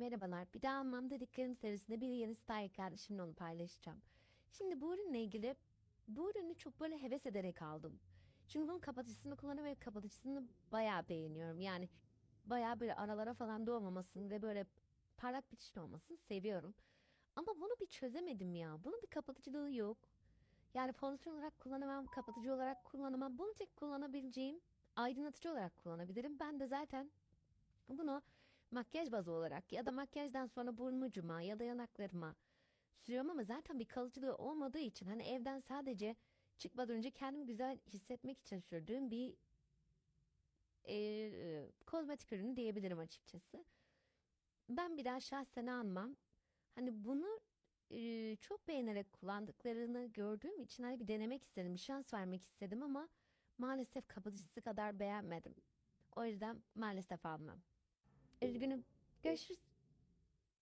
Merhabalar. Bir daha almam dediklerim serisinde bir yeni style kardeşimle onu paylaşacağım. Şimdi bu ürünle ilgili bu ürünü çok böyle heves ederek aldım. Çünkü bunun kapatıcısını kullanıyorum ve kapatıcısını bayağı beğeniyorum. Yani bayağı böyle aralara falan doğmamasını ve böyle parlak bitişli olmasını seviyorum. Ama bunu bir çözemedim ya. Bunun bir kapatıcılığı yok. Yani fondöten olarak kullanamam, kapatıcı olarak kullanamam. Bunu tek kullanabileceğim aydınlatıcı olarak kullanabilirim. Ben de zaten bunu makyaj bazı olarak ya da makyajdan sonra burun ucuma ya da yanaklarıma sürüyorum ama zaten bir kalıcılığı olmadığı için hani evden sadece çıkmadan önce kendimi güzel hissetmek için sürdüğüm bir e, kozmetik ürünü diyebilirim açıkçası. Ben bir daha şahsen almam. Hani bunu e, çok beğenerek kullandıklarını gördüğüm için hani bir denemek istedim, bir şans vermek istedim ama maalesef kapatıcısı kadar beğenmedim. O yüzden maalesef almam. Üzgünüm. Görüşürüz.